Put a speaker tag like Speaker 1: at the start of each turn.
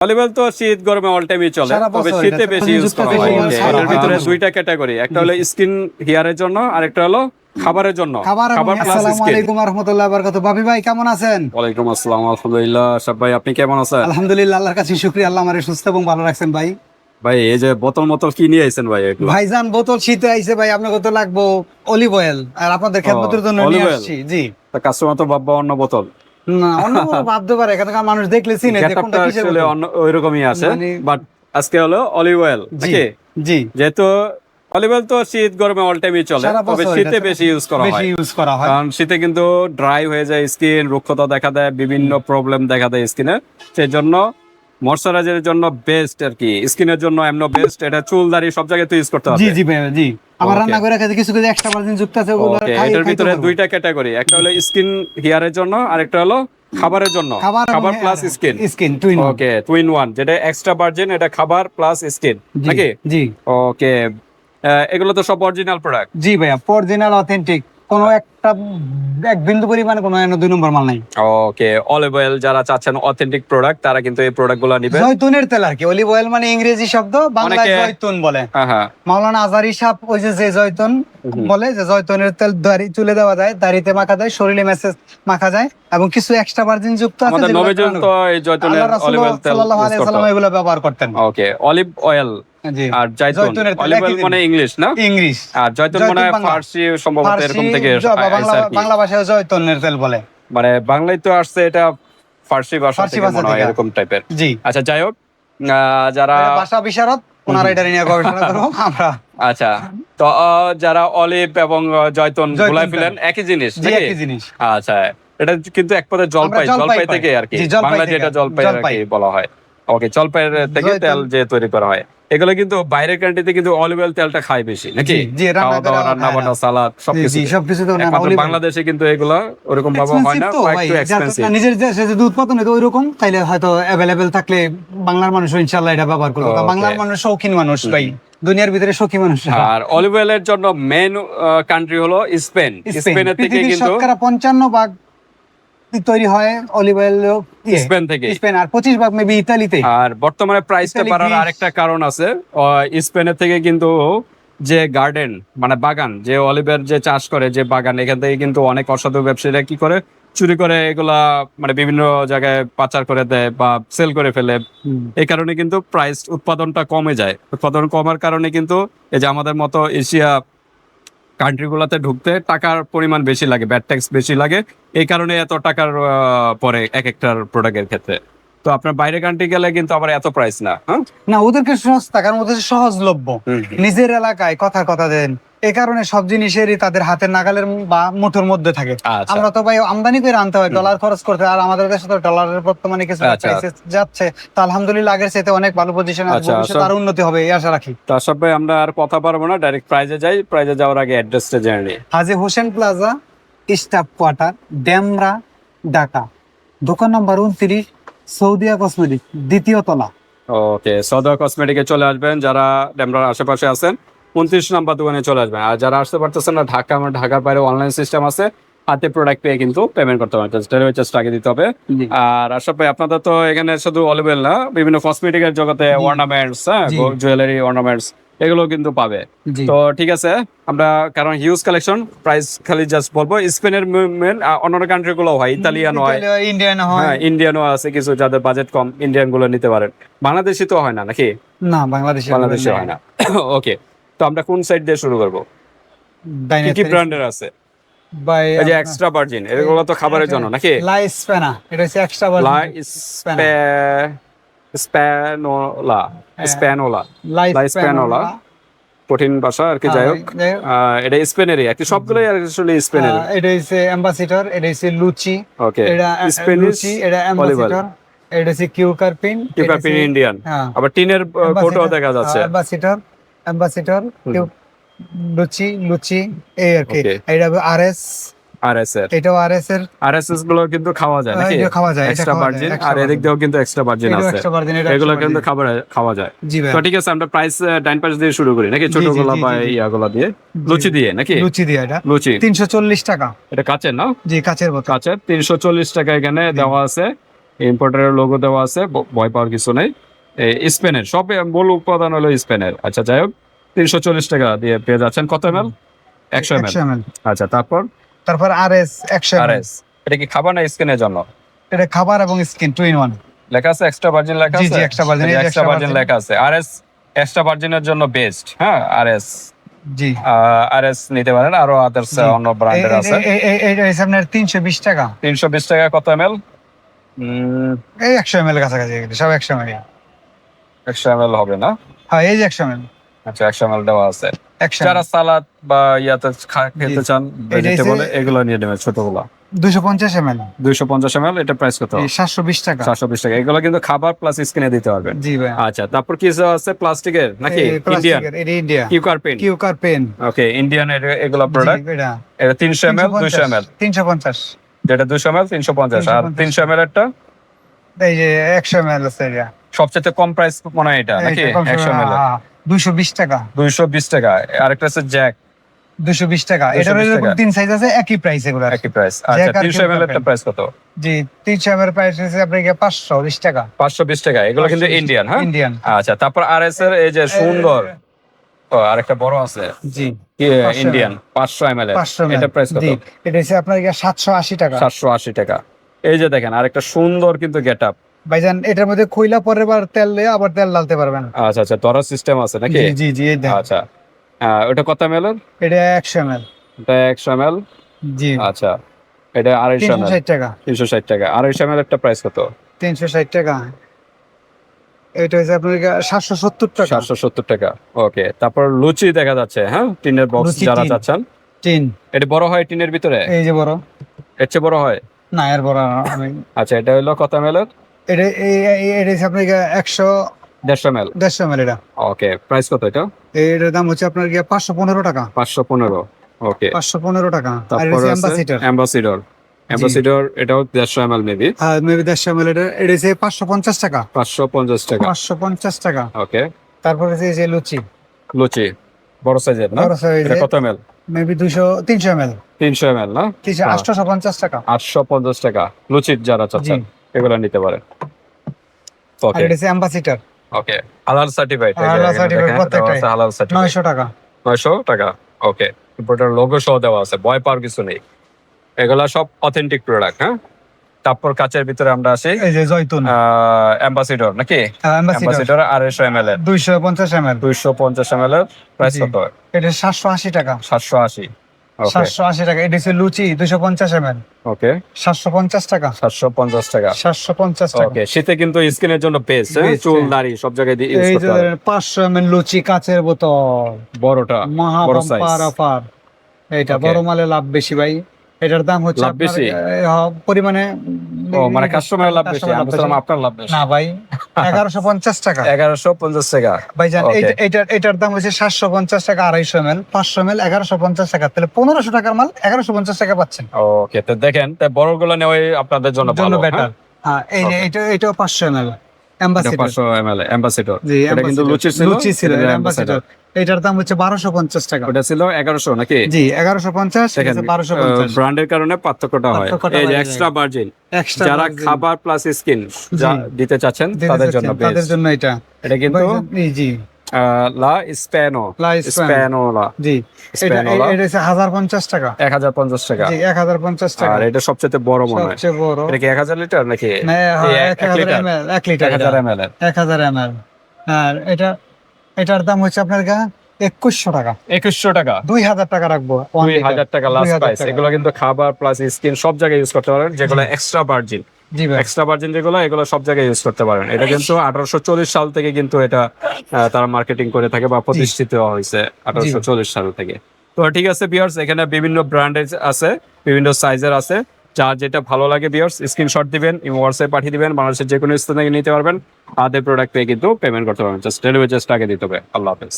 Speaker 1: Oil তো শীত গরমে অল টাইমই চলে তবে শীতে বেশি ইউজ করা হয়।
Speaker 2: করা
Speaker 1: এটার ভিতরে দুইটা ক্যাটাগরি একটা হলো স্কিন হেয়ারের জন্য হলো খাবারের জন্য।
Speaker 2: খাবার
Speaker 1: প্লাস স্কিন
Speaker 2: আলাইকুম রহমতুল্লাহ বাপি ভাই কেমন আছেন?
Speaker 1: ওয়ালাইকুম আসসালাম আলহামদুলিল্লাহ। সব ভাই আপনি কেমন আছেন?
Speaker 2: আলহামদুলিল্লাহ আল্লাহর কাছে শুক্রিয়া। আল্লাহ আমারে সুস্থ এবং ভালো রাখছেন ভাই।
Speaker 1: ভাই এই যে বোতল মতল কি নিয়ে আইছেন ভাই
Speaker 2: ভাইজান বোতল শীতে আইছে ভাই আপনাকে তো লাগবো অলিভ অয়েল আর আপনাদের খেদমতের জন্য নিয়ে আসছি জি।
Speaker 1: কাস্টমার তো ভাববা অন্য বোতল।
Speaker 2: না অন্য ভাবতে পারে এখানকার মানুষ দেখলে চিনে যে কোনটা কিসের
Speaker 1: আসলে অন্য ওইরকমই আছে
Speaker 2: মানে-
Speaker 1: বাট আজকে হলো অলিভ অয়েল
Speaker 2: জি
Speaker 1: নাকি?
Speaker 2: জি।
Speaker 1: যেহেতু অলিভ অয়েল তো শীত গরমে অল টাইমই চলে তবে শীতে বেশি ইউজ করা হয়।
Speaker 2: ইউজ করা হয়।
Speaker 1: কারণ শীতে কিন্তু ড্রাই হয়ে যায় স্কিন রুক্ষতা দেখা দেয় বিভিন্ন প্রবলেম দেখা দেয় স্কিনে সেই জন্য ময়শ্চারাইজারের জন্য বেস্ট আর কি। স্কিনের জন্য এমন বেস্ট এটা চুল দাড়ি সব জায়গায় তো ইউজ করতে হবে
Speaker 2: জি জি ভাই জি। আমার রান্না করে খেতে কিছু কিছু এক্সট্রা ভার্জিন যুক্ত আছে ওগুলো
Speaker 1: এটার ভিতরে দুইটা ক্যাটাগরি একটা হলো স্কিন হেয়ারের জন্য আরেকটা হলো খাবারের জন্য।
Speaker 2: খাবার
Speaker 1: plus skin
Speaker 2: skin twin
Speaker 1: okay twin one যেটা এক্সট্রা ভার্জিন এটা খাবার প্লাস স্কিন নাকি?
Speaker 2: জি।
Speaker 1: ওকে এগুলো তো সব অরিজিনাল প্রোডাক্ট
Speaker 2: জি ভাইয়া অরিজিনাল অথেন্টিক কোনো একটা এক বিন্দু পরিমাণে কোনো দুই নম্বর মাল নাই।
Speaker 1: ওকে অলিভ অয়েল যারা চাচ্ছেন অথেন্টিক প্রোডাক্ট তারা কিন্তু এই প্রোডাক্টগুলো
Speaker 2: জয়তুনের তেল আর কি অলিভ অয়েল মানে ইংরেজি শব্দ বাংলায় জয়তুন বলে।
Speaker 1: হ্যাঁ হ্যাঁ।
Speaker 2: মাওলানা আজারি সাহেব ওই যে যে জয়তুন বলে যে জয়তুনের তেল দাড়ি চুলে দেওয়া যায় দাড়িতে মাখা যায় শরীরে মেসেজ মাখা যায় এবং কিছু এক্সট্রা ভার্জিন যুক্ত আছে
Speaker 1: আমাদের তো এই জয়তুনের অলিভ অয়েল তেল
Speaker 2: সাল্লাল্লাহু আলাইহি এগুলো ব্যবহার করতেন।
Speaker 1: ওকে অলিভ অয়েল আর জয়তুন। অলিভ অয়েল মানে ইংলিশ না?
Speaker 2: ইংলিশ।
Speaker 1: আর জয়তুন মানে ফার্সি সম্ভবত এরকম থেকে
Speaker 2: বাংলা বাংলা ভাষায় জয়তুনের তেল বলে।
Speaker 1: মানে বাংলায় তো আসছে এটা ফার্সি ভাষা থেকে মনে হয় এরকম টাইপের
Speaker 2: জি।
Speaker 1: আচ্ছা যাই হোক যারা
Speaker 2: ভাষা বিশারদ ওনারা এটা নিয়ে গবেষণা করব আমরা।
Speaker 1: আচ্ছা তো যারা অলিভ এবং জয়তুন গুলাই ফেলেন একই জিনিস
Speaker 2: জি একই জিনিস।
Speaker 1: আচ্ছা এটা কিন্তু এক পদে জলপাই
Speaker 2: জলপাই
Speaker 1: থেকে আর কি। বাংলা
Speaker 2: থেকে।
Speaker 1: যেটা জলপাই আর কি বলা হয়। ওকে জলপাইয়ের থেকে তেল যে তৈরি করা হয় এগুলো কিন্তু বাইরের কান্ট্রিতে কিন্তু অলিভ অয়েল তেলটা খায় বেশি নাকি? খাওয়া দাওয়া রান্না বান্না। সালাদ সবকিছু
Speaker 2: জি তো
Speaker 1: একমাত্র বাংলাদেশে কিন্তু এগুলো ওরকম ভাবে হয় না একটু এক্সপেন্সিভ
Speaker 2: নিজের দেশে যদি উৎপাদন হতো ওইরকম তাইলে হয়তো অ্যাভেলেবেল থাকলে বাংলার মানুষ ইনশাল্লাহ এটা ব্যবহার করবে. বাংলার মানুষ শৌখিন মানুষ ভাই দুনিয়ার ভিতরে শৌখী মানুষ।
Speaker 1: আর অলিভ অয়েলের জন্য মেন কান্ট্রি হলো স্পেন। স্পেনের থেকে কিন্তু
Speaker 2: শতকরা পঞ্চান্ন ভাগ তৈরি হয় অলিভ অয়েল
Speaker 1: স্পেন থেকে।
Speaker 2: স্পেন আর পঁচিশ ভাগ মেবি ইতালিতে
Speaker 1: আর বর্তমানে প্রাইসটা বাড়ার আরেকটা কারণ আছে। স্পেনের থেকে কিন্তু যে গার্ডেন মানে বাগান যে অলিভের যে চাষ করে যে বাগান এখান থেকে কিন্তু অনেক অসাধু ব্যবসায়ীরা কি করে? চুরি করে এগুলা মানে বিভিন্ন জায়গায় পাচার করে দেয় বা সেল করে ফেলে। এই কারণে কিন্তু প্রাইস উৎপাদনটা কমে যায়। উৎপাদন কমার কারণে কিন্তু এই যে আমাদের মতো এশিয়া কান্ট্রিগুলোতে ঢুকতে টাকার পরিমাণ বেশি লাগে ব্যাট ট্যাক্স বেশি লাগে। এই কারণে এত টাকার পরে এক একটার প্রোডাক্টের ক্ষেত্রে। তো আপনার বাইরে কান্ট্রি গেলে কিন্তু আবার এত প্রাইস না হ্যাঁ?
Speaker 2: না ওদেরকে সস্তা কারণ ওদের সহজলভ্য। নিজের এলাকায় কথা কথা দেন। এই কারণে সব জিনিসেরই তাদের হাতের নাগালের বা মুঠোর মধ্যে থাকে।
Speaker 1: আচ্ছা।
Speaker 2: আমরা তো ভাই আমদানি করে আনতে হয় ডলার খরচ করতে আর আমাদের দেশে তো ডলারের বর্তমানে কিছু
Speaker 1: আচ্ছা।
Speaker 2: যাচ্ছে। তো আলহামদুলিল্লাহ আগের চাইতে অনেক ভালো পজিশনে ভবিষ্যতে
Speaker 1: আচ্ছা।
Speaker 2: উন্নতি হবে এই আশা রাখি।
Speaker 1: তো আশরাফ ভাই আমরা আর কথা পারব না ডাইরেক্ট প্রাইজে যাই প্রাইজে যাওয়ার আগে অ্যাড্রেসটা জেনে নিই।
Speaker 2: Haji Hossain plaza staff quarter Demra Dhaka. দোকান নম্বর উনত্রিশ সৌদিয়া কসমেটিক দ্বিতীয় তলা।
Speaker 1: ওকে সদা কসমেটিকে চলে আসবেন যারা ডেমরার আশেপাশে আছেন। উনত্রিশ নাম্বার দোকানে চলে আসবেন। আর যারা আসতে পারতেছেন না ঢাকা আমার ঢাকার বাইরে অনলাইন সিস্টেম আছে হাতে প্রোডাক্ট পেয়ে কিন্তু পেমেন্ট করতে হবে ডেলিভারি চার্জটা আগে দিতে হবে। আর আশরাফ ভাই আপনাদের তো এখানে শুধু অলিভেল না বিভিন্ন কসমেটিকের জগতে। অর্নামেন্টস হ্যাঁ জুয়েলারি অর্নামেন্টস এগুলো কিন্তু পাবে। তো ঠিক আছে আমরা কারণ হিউজ কালেকশন প্রাইস খালি জাস্ট বলব স্পেনের মেন অন্যান্য কান্ট্রি গুলো হয় ইতালিয়ান হয়
Speaker 2: ইন্ডিয়ান হয়।
Speaker 1: হ্যাঁ ইন্ডিয়ানও আছে কিছু যাদের বাজেট কম ইন্ডিয়ানগুলো নিতে পারেন। বাংলাদেশি তো হয় না নাকি?
Speaker 2: না বাংলাদেশে
Speaker 1: বাংলাদেশে হয় না। ওকে তো আমরা কোন সাইড দিয়ে শুরু করব? কি কি ব্র্যান্ডের আছে?
Speaker 2: বাই
Speaker 1: যে এক্সট্রা ভার্জিন এগুলো তো খাবারের জন্য নাকি?
Speaker 2: লাই স্পেনা এটা হচ্ছে এক্সট্রা স্প্যানা।
Speaker 1: স্প্যানোলা
Speaker 2: হ্যাঁ।
Speaker 1: স্প্যানোলা
Speaker 2: লাই
Speaker 1: লাই
Speaker 2: স্প্যানোলা
Speaker 1: স্প্যানোলা। কঠিন ভাষা আর কি
Speaker 2: হ্যাঁ,
Speaker 1: যাই হোক। এটা স্পেনেরই আর কি সবগুলোই আসলে স্পেনের
Speaker 2: এটা হচ্ছে অ্যাম্বাসিডর এটা হচ্ছে লুচি।
Speaker 1: ওকে
Speaker 2: এটা লুচি এটা অ্যাম্বাসিডর এটা হচ্ছে কিউকারপিন
Speaker 1: কিউকাপিন ইন্ডিয়ান আবার টিনের কোটও দেখা যাচ্ছে।
Speaker 2: অ্যাম্বাসিডর অ্যাম্বাসিডর লুচি লুচি এই আর কি. এটা
Speaker 1: আর এস এর
Speaker 2: এটাও আরএস এর।
Speaker 1: আর এস এসগুলো কিন্তু খাওয়া যায় নাকি?
Speaker 2: খাওয়া যায়
Speaker 1: এক্সট্রা ভার্জিন
Speaker 2: extra
Speaker 1: আর এদিক
Speaker 2: virgin।
Speaker 1: দিয়েও কিন্তু এক্সট্রা ভার্জিন আছে।
Speaker 2: extra virgin, এটা
Speaker 1: এগুলো
Speaker 2: extra
Speaker 1: কিন্তু
Speaker 2: virgin।
Speaker 1: খাবার খাওয়া যায়।
Speaker 2: জি ভাই।
Speaker 1: তো ঠিক আছে আমরা প্রাইস ডাইন পাশ দিয়ে শুরু করি নাকি?
Speaker 2: জি,
Speaker 1: ছোট
Speaker 2: জি,
Speaker 1: গোলা
Speaker 2: জি,
Speaker 1: বা
Speaker 2: জি, জি।
Speaker 1: ইয়াগুলা দিয়ে? লুচি দিয়ে নাকি?
Speaker 2: লুচি দিয়ে এটা।
Speaker 1: লুচি।
Speaker 2: তিনশো চল্লিশ টাকা।
Speaker 1: এটা কাচের না?
Speaker 2: জি কাচের বোতল
Speaker 1: কাচের। তিনশো চল্লিশ টাকা এখানে দেওয়া আছে। ইম্পোর্টারের লোগো দেওয়া আছে। ভয় পাওয়ার কিছু নেই। স্পেনের। সব মূল উপাদান হলো স্পেনের। আচ্ছা যাই হোক তিনশো চল্লিশ টাকা দিয়ে পেয়ে যাচ্ছেন। কত এম এল একশো এম এল আচ্ছা তারপর?
Speaker 2: তারপর আর এস একশো
Speaker 1: আর এস এটা কি খাবার না স্কিনের জন্য?
Speaker 2: এটা খাবার এবং স্কিন টু ইন ওয়ান
Speaker 1: লেখা আছে এক্সট্রা ভার্জিন লেখা আছে?
Speaker 2: এই যে
Speaker 1: এক্সট্রা ভার্জিন লেখা আছে। আর এস এক্সট্রা ভার্জিনের জন্য বেস্ট হ্যাঁ? আর এস
Speaker 2: জি।
Speaker 1: আর এস নিতে পারেন। আরও আদার্স অন্য ব্র্যান্ডের আছে।
Speaker 2: এইটা হচ্ছে আপনার তিনশো বিশ টাকা।
Speaker 1: তিনশো বিশ টাকা কত এম এল
Speaker 2: এই একশো এম এল কাছাকাছি সব একশো এম এল
Speaker 1: একশো এম এল হবে না?
Speaker 2: হ্যাঁ এই যে একশো এম এল
Speaker 1: আচ্ছা একশো এম এল দেওয়া আছে। যারা সালাদ বা ইয়াতে খেতে চান ভেজিটেবল এগুলো নিয়ে নেবেন ছোটগুলো।
Speaker 2: দুশো পঞ্চাশ এম এল
Speaker 1: দুইশো পঞ্চাশ এম এল এটা প্রাইস কত?
Speaker 2: সাতশো বিশ টাকা।
Speaker 1: চারশো বিশ টাকা। এগুলো কিন্তু খাবার প্লাস স্কিনে দিতে পারবেন।
Speaker 2: জি ভাই।
Speaker 1: আচ্ছা তারপর কি আছে? প্লাস্টিকের নাকি? Indian
Speaker 2: India
Speaker 1: কিউকার pen
Speaker 2: কিউকার pen
Speaker 1: okay Indian এগুলো প্রোডাক্ট
Speaker 2: এটা।
Speaker 1: তিনশো এম এল দুইশো এম এল
Speaker 2: তিনশো পঞ্চাশ
Speaker 1: যেটা দুশো এম এল তিনশো পঞ্চাশ। আর তিনশো এম এল এরটা?
Speaker 2: এই যে একশো এম এল আছে এটা।
Speaker 1: সবচেয়ে কম প্রাইস মনে হয় এটা নাকি? একশো এল
Speaker 2: দুশো বিশ টাকা।
Speaker 1: দুইশো বিশ টাকা। আরেকটা আছে জ্যাক
Speaker 2: দুশো বিশ টাকা।
Speaker 1: 220
Speaker 2: এটার তিন সাইজ আছে একই প্রাইস এগুলো
Speaker 1: একই প্রাইস আচ্ছা তিনশো এম
Speaker 2: Cucumber
Speaker 1: প্রাইস কত?
Speaker 2: জি তিনশো এম প্রাইস হচ্ছে পাঁচশো বিশ টাকা।
Speaker 1: পাঁচশো বিশ টাকা। এগুলো কিন্তু ইন্ডিয়ান হ্যাঁ?
Speaker 2: ইন্ডিয়ান
Speaker 1: আচ্ছা তারপর আর এস এর এই যে সুন্দর। ও আরেকটা বড় আছে।
Speaker 2: জি।
Speaker 1: ইন্ডিয়ান পাঁচশো এম এল এটা প্রাইস কত?
Speaker 2: এটা হচ্ছে আপনার সাতশো আশি টাকা।
Speaker 1: সাতশো আশি টাকা। এই যে দেখেন আরেকটা সুন্দর কিন্তু গেট আপ
Speaker 2: ভাইজান এটার মধ্যে খইলা পরের বার তেল দিয়ে আবার তেল ডালতে পারবেন।
Speaker 1: আচ্ছা আচ্ছা ধরার সিস্টেম আছে নাকি?
Speaker 2: জি জি জি
Speaker 1: আচ্ছা। ওটা কত এম এল
Speaker 2: এটা একশো এম এল
Speaker 1: এটা একশো এম এল
Speaker 2: জি।
Speaker 1: আচ্ছা এটা আড়াইশো এম
Speaker 2: তিনশো
Speaker 1: এল
Speaker 2: ষাট টাকা।
Speaker 1: তিনশো ষাট টাকা। আড়াইশো এম এল একটা প্রাইস কত?
Speaker 2: তিনশো ষাট টাকা। এটা হচ্ছে আপনার সাতশো সত্তর টাকা।
Speaker 1: সাতশো সত্তর টাকা। ওকে তারপর লুচি দেখা যাচ্ছে হ্যাঁ? টিনের বক্স যারা
Speaker 2: টিন।
Speaker 1: চাচ্ছেন।
Speaker 2: তিন
Speaker 1: এটা বড় হয় টিনের ভিতরে?
Speaker 2: এই যে বড়।
Speaker 1: এর চেয়ে বড় হয়?
Speaker 2: না এর বড়
Speaker 1: আচ্ছা এটা হলো কত এম এল
Speaker 2: এটা এই- এই- এটা হচ্ছে আপনার একশো
Speaker 1: দেড়শো এম এল
Speaker 2: দেড়শো এম এল এটা।
Speaker 1: ওকে প্রাইস কত এটা?
Speaker 2: এটার দাম হচ্ছে আপনার গিয়ে পাঁচশো পনেরো টাকা।
Speaker 1: পাঁচশো পনেরো ওকে।
Speaker 2: পাঁচশো পনেরো টাকা।
Speaker 1: তারপর
Speaker 2: এটা অ্যাম্বাসিডর
Speaker 1: অ্যাম্বাসিডর এটাও দেড়শো এম এল মেবি
Speaker 2: হ্যাঁ মেবি দেড়শো এম এল এটা। এটা হচ্ছে পাঁচশো পঞ্চাশ টাকা।
Speaker 1: পাঁচশো পঞ্চাশ টাকা।
Speaker 2: পাঁচশো পঞ্চাশ টাকা।
Speaker 1: ওকে।
Speaker 2: তারপরে হচ্ছে এই যে লুচি।
Speaker 1: লুচি বড় সাইজের না?
Speaker 2: বড়
Speaker 1: কত এম এল
Speaker 2: মেবি দুশো তিনশো এম এল
Speaker 1: তিনশো এম এল না হ্যাঁ।
Speaker 2: আটশোশো পঞ্চাশ টাকা।
Speaker 1: আটশো পঞ্চাশ টাকা। লুচির যারা চাচ্ছেন। এগুলো নিতে পারেন। ওকে
Speaker 2: এটা অ্যাম্বাসিডার
Speaker 1: ওকে হালাল সার্টিফাইড
Speaker 2: হালাল certified প্রত্যেকটাই।
Speaker 1: হালাল সার্টিফাইড
Speaker 2: নয়শো টাকা।
Speaker 1: নয়শো টাকা? ওকে ইম্পোর্টার লোগো সহ দেওয়া আছে ভয় পাওয়ার কিছু নেই। এগুলা সব অথেন্টিক প্রোডাক্ট হ্যাঁ? তারপর কাচের ভিতরে আমরা আসি।
Speaker 2: এই যে জয়তুন।
Speaker 1: অ্যাম্বাসিডর নাকি?
Speaker 2: অ্যাম্বাসিডার
Speaker 1: অ্যাম্বাসিডর আড়াইশো এম এল এর।
Speaker 2: দুইশো পঞ্চাশ এম এল
Speaker 1: দুইশো পঞ্চাশ এম এল প্রাইস কত?
Speaker 2: এটা সাতশো আশি টাকা।
Speaker 1: সাতশো আশি। ওকে
Speaker 2: সাতশো আশি টাকা। এটা হচ্ছে লুচি দুইশো পঞ্চাশ এম
Speaker 1: ওকে
Speaker 2: সাতশো পঞ্চাশ টাকা।
Speaker 1: সাতশো পঞ্চাশ টাকা।
Speaker 2: সাতশো পঞ্চাশ টাকা।
Speaker 1: ওকে শীতে কিন্তু স্কিনের জন্য বেস্ট
Speaker 2: Best,
Speaker 1: চুল
Speaker 2: হ্যাঁ।
Speaker 1: দাড়ি সব জায়গায় দিয়ে
Speaker 2: এই যে পাঁচশো এম লুচি কাচের বোতল।
Speaker 1: বড়টা
Speaker 2: মহা পার এটা বড় মালে লাভ বেশি ভাই। এটার দাম হচ্ছে
Speaker 1: লাভ বেশি?
Speaker 2: হ্যাঁ, পরিমাণে
Speaker 1: ও মানে কাস্টমার লাভ বেশি আমি আপনার লাভ বেশি।
Speaker 2: না ভাই এগারোশো পঞ্চাশ টাকা।
Speaker 1: এগারোশো পঞ্চাশ টাকা।
Speaker 2: ভাইজান এইটার এটার দাম হচ্ছে সাতশো পঞ্চাশ টাকা আড়াইশো এম এল পাঁচশো এম এল এগারোশো পঞ্চাশ টাকা। তাহলে পনেরোশো টাকার মাল এগারোশো পঞ্চাশ টাকা পাচ্ছেন।
Speaker 1: ওকে তো দেখেন তো বড়গুলো নেওয়াই আপনাদের জন্য
Speaker 2: জন্য
Speaker 1: ভালো
Speaker 2: বেটার হ্যাঁ এই যে এটা এটাও পাঁচশো এম এল অ্যাম্বাসিডার
Speaker 1: পাঁচশো এম এল অ্যাম্বাসিডর
Speaker 2: জি
Speaker 1: এটা কিন্তু লুচি ছিল
Speaker 2: লুচি ছিল
Speaker 1: এটা
Speaker 2: এটার দাম হচ্ছে বারোশো পঞ্চাশ টাকা।
Speaker 1: ওটা ছিল এগারোশো নাকি?
Speaker 2: জি এগারোশো পঞ্চাশ বারোশো
Speaker 1: ব্র্যান্ডের কারণে পার্থক্যটা হয়। এই যে এক্সট্রা ভার্জিন যারা খাবার প্লাস স্কিন দিতে চাচ্ছেন তাদের জন্য
Speaker 2: তাদের জন্য এটা।
Speaker 1: এটা কিন্তু
Speaker 2: জি জি।
Speaker 1: আহ, লা স্প্যানো।
Speaker 2: লা।
Speaker 1: স্প্যানোলা।
Speaker 2: জি।
Speaker 1: স্প্যানোলা?
Speaker 2: এটা হচ্ছে হাজার পঞ্চাশ টাকা।
Speaker 1: এক হাজার পঞ্চাশ টাকা।
Speaker 2: জি এক হাজার পঞ্চাশ টাকা।
Speaker 1: আর এটা সবচেয়ে বড় মনে হয়।
Speaker 2: সবচেয়ে বড়।
Speaker 1: এটা কি এক হাজার লিটার নাকি?
Speaker 2: না, হ্যাঁ,
Speaker 1: এই এক-
Speaker 2: এক
Speaker 1: এক
Speaker 2: হাজার
Speaker 1: লিটার?
Speaker 2: ml, এক লিটার।
Speaker 1: এক হাজার
Speaker 2: এটা।
Speaker 1: এম এল এর।
Speaker 2: এক হাজার এম এল। আর এটা এটার দাম হচ্ছে আপনার গা একুশশো টাকা।
Speaker 1: একুশশো টাকা?
Speaker 2: দুই হাজার টাকা রাখব one
Speaker 1: দুই হাজার টাকা লাস্ট প্রাইস এগুলো কিন্তু খাবার প্লাস স্কিন সব জায়গায় ইউজ করতে পারেন যেগুলো এক্সট্রা ভার্জিন
Speaker 2: ভাই
Speaker 1: এক্সট্রা ভার্জিন যেগুলো এগুলো সব জায়গায় ইউজ করতে পারেন। এটা কিন্তু আঠারোশো চল্লিশ সাল থেকে কিন্তু এটা তারা মার্কেটিং করে থাকে বা প্রতিষ্ঠিত হয়েছে আঠারোশো চল্লিশ সাল থেকে। তো ঠিক আছে বিয়ার্স এখানে বিভিন্ন ব্র্যান্ডের আছে বিভিন্ন সাইজের আছে। যার যেটা ভালো লাগে বিয়ার্স স্ক্রিনশট দিবেন হোয়াটসঅ্যাপ পাঠিয়ে দিবেন বাংলাদেশের যে কোনো স্থান থেকে নিতে পারবেন। আদের প্রোডাক্ট পেয়ে কিন্তু পেমেন্ট করতে পারবেন। জাস্ট ডেলিভারি জাস্ট আগে দিতে হবে। আল্লাহ হাফেজ।